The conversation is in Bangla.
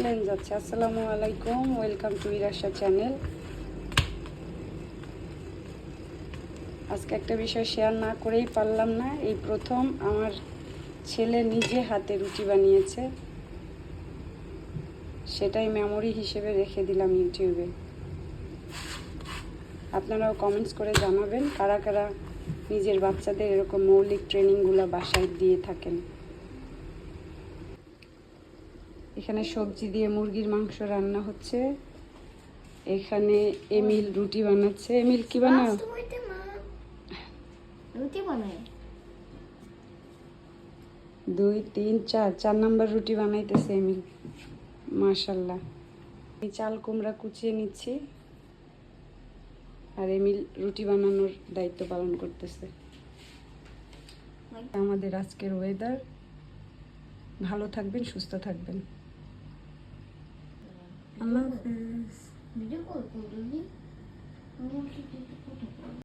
প্লেন যাচ্ছে। আসসালামু আলাইকুম, ওয়েলকাম টু ইরাশা চ্যানেল। আজকে একটা বিষয় শেয়ার না করেই পারলাম না। এই প্রথম আমার ছেলে নিজে হাতে রুটি বানিয়েছে। সেটাই মেমোরি হিসেবে রেখে দিলাম ইউটিউবে। আপনারাও কমেন্টস করে জানাবেন কারা কারা নিজের বাচ্চাদের এরকম মৌলিক ট্রেনিংগুলো বাসায় দিয়ে থাকেন। এখানে সবজি দিয়ে মুরগির মাংস রান্না হচ্ছে। এখানে এমিল রুটি বানাচ্ছে। এমিল কি বানাও? রুটি বানায়। দুই তিন চার চার নাম্বার রুটি বানাইতেছে এমিল। মাশাল্লাহ আমি চাল কুমড়া কুচিয়ে নিচ্ছি। আর এমিল রুটি বানানোর দায়িত্ব পালন করতেছে। আমাদের আজকের ওয়েদার ভালো থাকবেন সুস্থ থাকবেন। Allah Hafiz. Video call oldu değil mi? to o the photo.